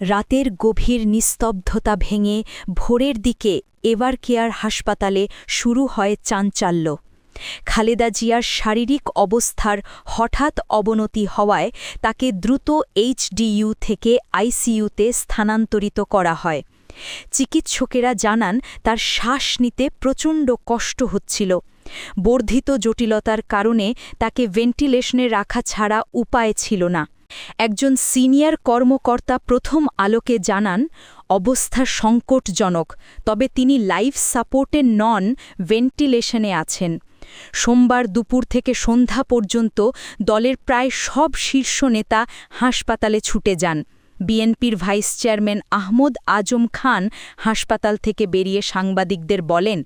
রাতের গভীর নিস্তব্ধতা ভেঙে ভোরের দিকে এভার কেয়ার হাসপাতালে শুরু হয় চাঞ্চাল্য। খালেদা জিয়ার শারীরিক অবস্থার হঠাৎ অবনতি হওয়ায় তাকে দ্রুত এইচডিইউ থেকে আইসিইউতে স্থানান্তরিত করা হয়। চিকিৎসকেরা জানান, তার শ্বাস নিতে প্রচণ্ড কষ্ট হচ্ছিল। বর্ধিত জটিলতার কারণে তাকে ভেন্টিলেশনে রাখা ছাড়া উপায় ছিল না। একজন সিনিয়র কর্মকর্তা প্রথম আলোকে জানান, অবস্থা সংকটজনক, তবে তিনি লাইফ সাপোর্টে নন, ভেন্টিলেশনে আছেন। সোমবার দুপুর থেকে সন্ধ্যা পর্যন্ত দলের প্রায় সব শীর্ষ নেতা হাসপাতালে ছুটে যান। বিএনপির ভাইস চেয়ারম্যান আহমদ আজম খান হাসপাতাল থেকে বেরিয়ে সাংবাদিকদের বলেন,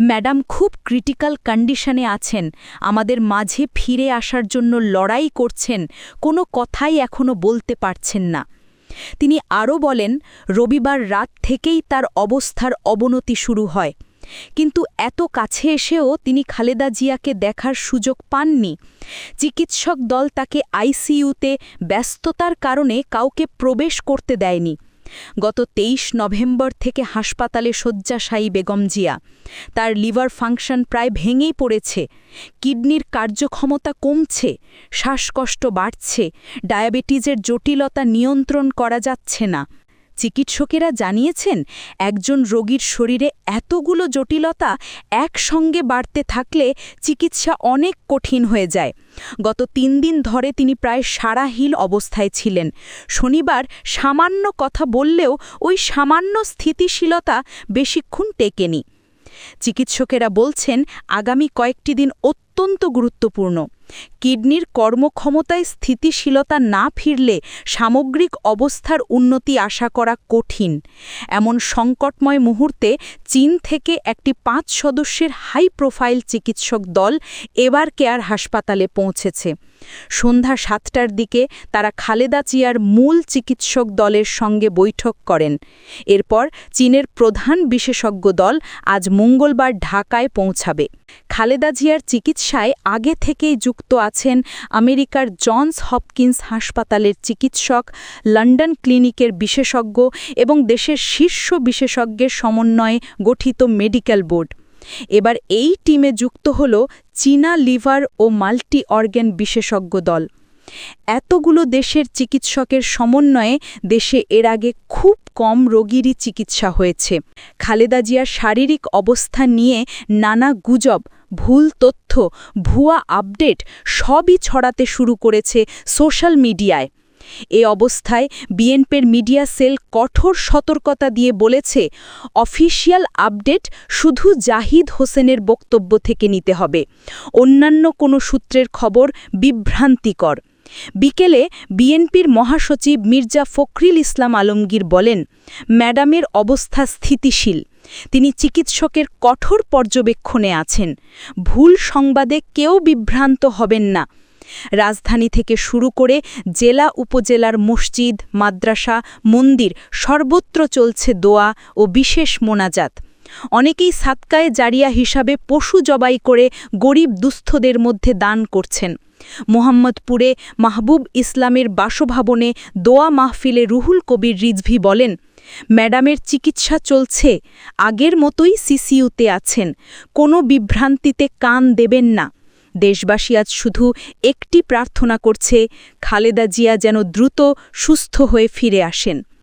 ম্যাডাম খুব ক্রিটিক্যাল কন্ডিশনে আছেন, আমাদের মাঝে ফিরে আসার জন্য লড়াই করছেন, কোনো কথাই এখনও বলতে পারছেন না। তিনি আরও বলেন, রবিবার রাত থেকেই তার অবস্থার অবনতি শুরু হয়। কিন্তু এত কাছে এসেও তিনি খালেদা জিয়াকে দেখার সুযোগ পাননি। চিকিৎসক দল তাকে আইসিইউতে ব্যস্ততার কারণে কাউকে প্রবেশ করতে দেয়নি। গত তেইশ নভেম্বর থেকে হাসপাতালে শয্যাশায়ী বেগম জিয়া। তার লিভার ফাংশন প্রায় ভেঙেই পড়েছে। কিডনির কার্যক্ষমতা কমছে, শ্বাসকষ্ট বাড়ছে, ডায়াবেটিসের জটিলতা নিয়ন্ত্রণ করা যাচ্ছে না। চিকিৎসকেরা জানিয়েছেন, একজন রোগীর শরীরে এতগুলো জটিলতা একসঙ্গে বাড়তে থাকলে চিকিৎসা অনেক কঠিন হয়ে যায়। গত তিন দিন ধরে তিনি প্রায় সারাহিল অবস্থায় ছিলেন। শনিবার সামান্য কথা বললেও ওই সামান্য স্থিতিশীলতা বেশিক্ষণ টেকেনি। চিকিৎসকেরা বলছেন, আগামী কয়েকটি দিন অত্যন্ত গুরুত্বপূর্ণ। কিডনির কর্মক্ষমতায় স্থিতিশীলতা না ফিরলে সামগ্রিক অবস্থার উন্নতি আশা করা কঠিন। এমন সংকটময় মুহূর্তে চীন থেকে একটি পাঁচ সদস্যের হাই প্রোফাইল চিকিৎসক দল এবার কেয়ার হাসপাতালে পৌঁছেছে। সন্ধ্যা সাতটার দিকে তারা খালেদা চিয়ার মূল চিকিৎসক দলের সঙ্গে বৈঠক করেন। এরপর চীনের প্রধান বিশেষজ্ঞ দল আজ মঙ্গলবার ঢাকায় পৌঁছাবে। খালেদা জিয়ার চিকিৎসায় আগে থেকেই যুক্ত আছেন আমেরিকার জনস হপকিন্স হাসপাতালের চিকিৎসক, লন্ডন ক্লিনিকের বিশেষজ্ঞ এবং দেশের শীর্ষ বিশেষজ্ঞের সমন্বয়ে গঠিত মেডিকেল বোর্ড। এবার এই টিমে যুক্ত হল চীনা লিভার ও মাল্টি অর্গ্যান বিশেষজ্ঞ দল। এতগুলো দেশের চিকিৎসকের সমন্বয়ে দেশে এর আগে খুব কম রোগীরই চিকিৎসা হয়েছে। খালেদা জিয়ার শারীরিক অবস্থা নিয়ে নানা গুজব ভুল তথ্য, ভুয়া আপডেট সবই ছড়াতে শুরু করেছে সোশ্যাল মিডিয়ায়। এ অবস্থায় বিএনপির মিডিয়া সেল কঠোর সতর্কতা দিয়ে বলেছে, অফিসিয়াল আপডেট শুধু জাহিদ হোসেনের বক্তব্য থেকে নিতে হবে। অন্যান্য কোনো সূত্রের খবর বিভ্রান্তিকর। বিকেলে বিএনপির মহাসচিব মির্জা ফখরিল ইসলাম আলমগীর বলেন, ম্যাডামের অবস্থা স্থিতিশীল। তিনি চিকিৎসকের কঠোর পর্যবেক্ষণে আছেন। ভুল সংবাদে কেউ বিভ্রান্ত হবেন না। রাজধানী থেকে শুরু করে জেলা উপজেলার মসজিদ, মাদ্রাসা, মন্দির সর্বত্র চলছে দোয়া ও বিশেষ মোনাজাত। অনেকেই সাতকায় জারিয়া হিসাবে পশু জবাই করে গরিব দুস্থদের মধ্যে দান করছেন। মোহাম্মদপুরে মাহবুব ইসলামের বাসভবনে দোয়া মাহফিলে রুহুল কবির রিজভি বলেন, ম্যাডামের চিকিৎসা চলছে, আগের মতোই সিসিউতে আছেন, কোনো বিভ্রান্তিতে কান দেবেন না। দেশবাসী আজ শুধু একটি প্রার্থনা করছে, খালেদা জিয়া যেন দ্রুত সুস্থ হয়ে ফিরে আসেন।